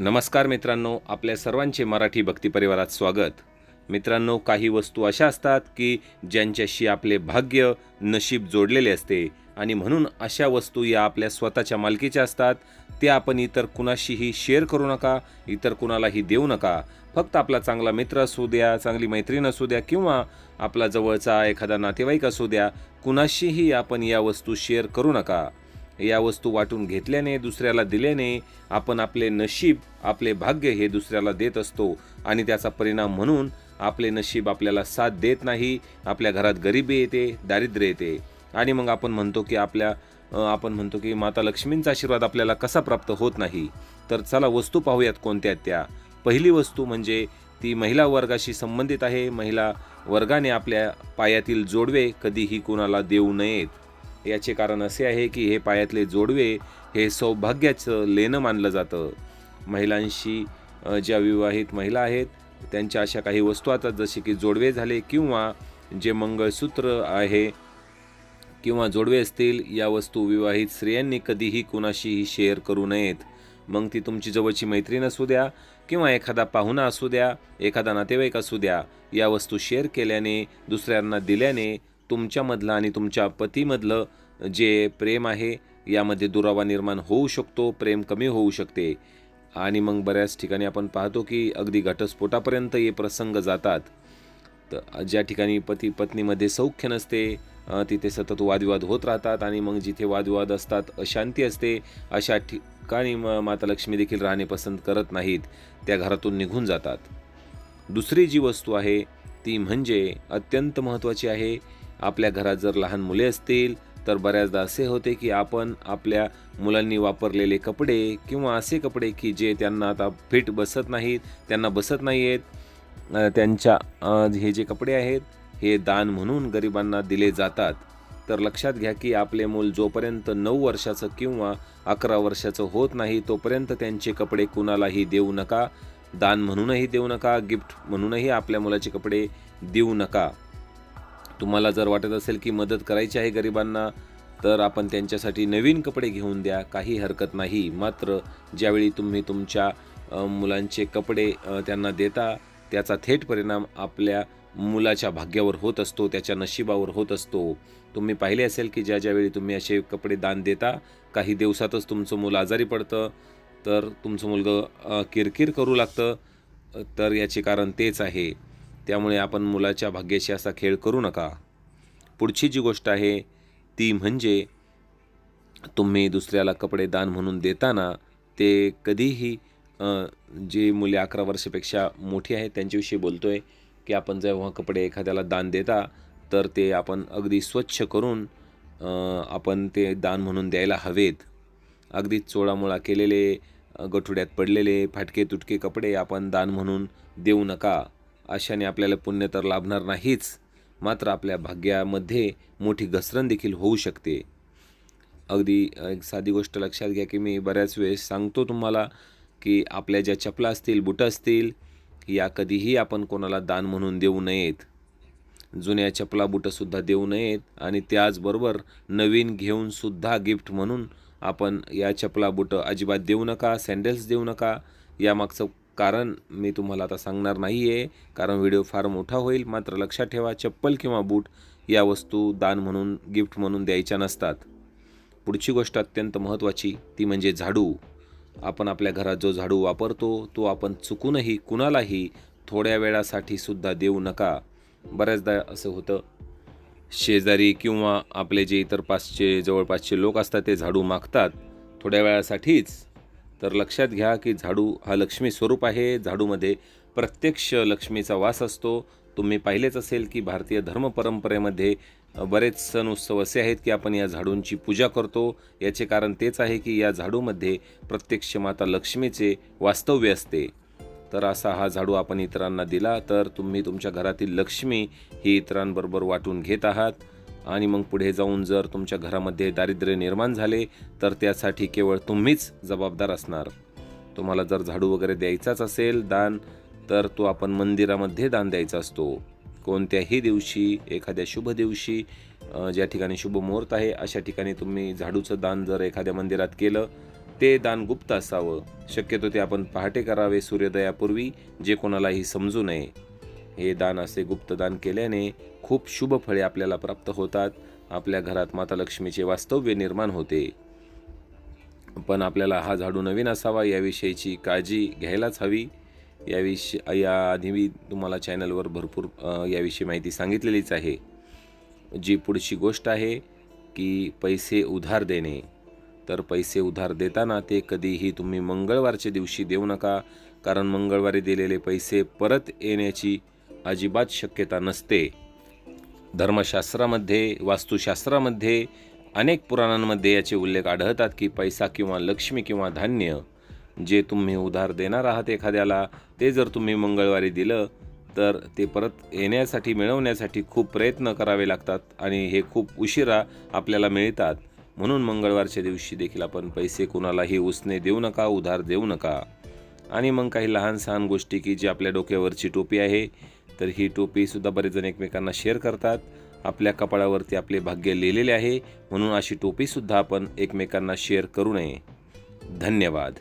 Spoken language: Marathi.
नमस्कार मित्रांनो आपल्या सर्वांचे मराठी भक्ती परिवारात स्वागत. मित्रांनो काही वस्तू अशा असतात की ज्यांच्याशी आपले भाग्य नशीब जोडलेले असते आणि म्हणून अशा वस्तू या आपल्या स्वतःच्या मालकीच्या असतात. त्या आपण इतर कुणाशीही शेअर करू नका इतर कुणालाही देऊ नका. फक्त आपला चांगला मित्र असू द्या चांगली मैत्रीण असू द्या किंवा आपला जवळचा एखादा नातेवाईक असू द्या कुणाशीही आपण या वस्तू शेअर करू नका. या वस्तू वाटून घेतल्याने दुसऱ्याला दिल्याने आपण आपले नशीब आपले भाग्य हे दुसऱ्याला देत असतो आणि त्याचा परिणाम म्हणून आपले नशीब आपल्याला साथ देत नाही आपल्या घरात गरिबी येते दारिद्र्य येते. आणि मग आपण म्हणतो की आपल्या आपण म्हणतो की माता लक्ष्मींचा आशीर्वाद आपल्याला कसा प्राप्त होत नाही? तर चला वस्तू पाहूयात कोणत्या त्या. पहिली वस्तू म्हणजे ती महिला वर्गाशी संबंधित आहे. महिला वर्गाने आपल्या पायातील जोडवे कधीही कोणाला देऊ नयेत. याचे कारण असे आहे की हे पायातले जोडवे हे सौभाग्याचं लेणं मानलं जातं. महिलांशी ज्या विवाहित महिला आहेत त्यांच्या अशा काही वस्तू आता जसे की जोडवे झाले किंवा जे मंगळसूत्र आहे किंवा जोडवे असतील या वस्तू विवाहित स्त्रियांनी कधीही कुणाशीही शेअर करू नयेत. मग ती तुमची जवळची मैत्रीण असू द्या किंवा एखादा पाहुणा असू द्या एखादा नातेवाईक असू द्या या वस्तू शेअर केल्याने दुसऱ्यांना दिल्याने तुमच्यामधलं आणि तुमच्या पतीमधलं जे प्रेम आहे यामध्ये दुरावा निर्माण होऊ शकतो प्रेम कमी होऊ शकते. आणि मग बऱ्याच ठिकाणी आपण पाहतो की अगदी घटस्फोटापर्यंत हे प्रसंग जातात. तर ज्या ठिकाणी पती पत्नीमध्ये सौख्य नसते तिथे सतत वादविवाद होत राहतात आणि मग जिथे वादविवाद असतात अशांती असते अशा ठिकाणी म माता लक्ष्मी देखील राहणे पसंत करत नाहीत. त्या घरातून निघून जातात. दुसरी जी वस्तू आहे ती म्हणजे अत्यंत महत्त्वाची आहे आपल्या घरात जर लहान मुले असतील तर बऱ्याचदा असे होते की आपण आपल्या मुलांनी वापरलेले कपडे किंवा असे कपडे की जे त्यांना आता फिट बसत नाहीत त्यांना बसत नाही आहेत त्यांच्या हे जे कपडे आहेत हे दान म्हणून गरिबांना दिले जातात. तर लक्षात घ्या की आपले मूल जोपर्यंत नऊ वर्षाचं किंवा अकरा वर्षाचं होत नाही तोपर्यंत त्यांचे कपडे कुणालाही देऊ नका. दान म्हणूनही देऊ नका गिफ्ट म्हणूनही आपल्या मुलाचे कपडे देऊ नका. तुम्हाला जर वाटत असेल की मदत करायची आहे गरिबांना तर आपण त्यांच्यासाठी नवीन कपडे घेऊन द्या. काही हरकत नाही. मात्र ज्यावेळी तुम्ही तुमच्या मुलांचे कपडे त्यांना देता त्याचा थेट परिणाम आपल्या मुलाच्या भाग्यावर होत असतो त्याच्या नशिबावर होत असतो. तुम्ही पाहिले असेल की ज्या ज्यावेळी तुम्ही असे कपडे दान देता काही दिवसातच तुमचं मूल आजारी पडतं तर तुमचं मुलगं किरकिर करू लागतं तर याचे कारण तेच आहे. त्यामुळे आपण मुलाच्या भाग्याशी असा खेळ करू नका. पुढची जी गोष्ट आहे ती म्हणजे तुम्ही दुसऱ्याला कपडे दान म्हणून देताना ते कधीही जे मुले अकरा वर्षापेक्षा मोठी आहेत त्यांच्याविषयी बोलतो आहे की आपण जेव्हा कपडे एखाद्याला दान देता तर ते आपण अगदी स्वच्छ करून आपण ते दान म्हणून द्यायला हवेत. अगदी चोळामोळा केलेले गठुड्यात पडलेले फाटके तुटके कपडे आपण दान म्हणून देऊ नका. अशाने आपल्याला पुण्य तर लाभणार नाहीच मात्र आपल्या भाग्यामध्ये मोठी घसरण देखील होऊ शकते. अगदी एक साधी गोष्ट लक्षात घ्या की मी बऱ्याच वेळेस सांगतो तुम्हाला की आपल्या ज्या चपला असतील बुटं असतील या कधीही आपण कोणाला दान म्हणून देऊ नयेत. जुन्या चपला बुटंसुद्धा देऊ नयेत आणि त्याचबरोबर नवीन घेऊन सुद्धा गिफ्ट म्हणून आपण या चपला बुटं अजिबात देऊ नका सँडल्स देऊ नका यामागचं कारण मी तुम्हाला आता सांगणार नाही आहे कारण व्हिडिओ फार मोठा होईल. मात्र लक्षात ठेवा चप्पल किंवा बूट या वस्तू दान म्हणून गिफ्ट म्हणून द्यायच्या नसतात. पुढची गोष्ट अत्यंत महत्त्वाची ती म्हणजे झाडू. आपण आपल्या घरात जो झाडू वापरतो तो आपण चुकूनही कुणालाही थोड्या वेळासाठी सुद्धा देऊ नका. बऱ्याचदा असं होतं शेजारी किंवा आपले जे इतर पाचचे जवळपासचे लोक असतात ते झाडू मागतात. थोड्या वेळासाठीच. तर लक्षात घ्या की झाडू हा लक्ष्मी स्वरूप आहे. झाडूमध्ये प्रत्यक्ष लक्ष्मीचा वास असतो. तुम्ही पाहिलेच असेल की भारतीय धर्म परंपरेमध्ये बरेच सण उत्सव असे आहेत की आपण या झाडूंची पूजा करतो. याचे कारण तेच आहे की या झाडूमध्ये प्रत्यक्ष माता लक्ष्मीचे वास्तव्य असते. तर असा हा झाडू आपण इतरांना दिला तर तुम्ही तुमच्या घरातील लक्ष्मी ही इतरांबरोबर वाटून घेत आहात. आणि मग पुढे जाऊन जर तुमच्या घरामध्ये दारिद्र्य निर्माण झाले तर त्यासाठी केवळ तुम्हीच जबाबदार असणार. तुम्हाला जर झाडू वगैरे द्यायचाच असेल दान तर तो आपण मंदिरामध्ये दान द्यायचा असतो. कोणत्याही दिवशी एखाद्या शुभ दिवशी ज्या ठिकाणी शुभ मुहूर्त आहे अशा ठिकाणी तुम्ही झाडूचं दान जर एखाद्या मंदिरात केलं ते दान गुप्त असावं. शक्यतो ते आपण पहाटे करावे सूर्योदयापूर्वी जे कोणालाही समजू नये. हे दान असे गुप्तदान केल्याने खूप शुभ फळे आपल्याला प्राप्त होतात. आपल्या घरात माता लक्ष्मीचे वास्तव्य निर्माण होते. पण आपल्याला हा झाडू नवीन असावा याविषयीची काळजी घ्यायलाच हवी. याविषयी याआधी मी तुम्हाला चॅनलवर भरपूर याविषयी माहिती सांगितलेलीच आहे. जी पुढची गोष्ट आहे की पैसे उधार देणे. तर पैसे उधार देताना ते कधीही तुम्ही मंगळवारच्या दिवशी देऊ नका. कारण मंगळवारी दिलेले पैसे परत येण्याची अजिबात शक्यता नसते. धर्मशास्त्रामध्ये वास्तुशास्त्रामध्ये अनेक पुराणांमध्ये याचे उल्लेख आढळतात की पैसा किंवा लक्ष्मी किंवा धान्य जे तुम्ही उधार देणार आहात एखाद्याला ते जर तुम्ही मंगळवारी दिलं तर ते परत येण्यासाठी मिळवण्यासाठी खूप प्रयत्न करावे लागतात आणि हे खूप उशिरा आपल्याला मिळतात. म्हणून मंगळवारच्या दिवशी देखील आपण पैसे कुणालाही उसने देऊ नका उधार देऊ नका. आणि मग काही लहान सहान गोष्टी की जी आपल्या डोक्यावरची टोपी आहे तर ही टोपीसुद्धा बरेच जण एकमेकांना शेअर करतात. आपल्या कपाळावरती आपले भाग्य लिहिलेले आहे. म्हणून अशी टोपीसुद्धा आपण एकमेकांना शेअर करू नये. धन्यवाद.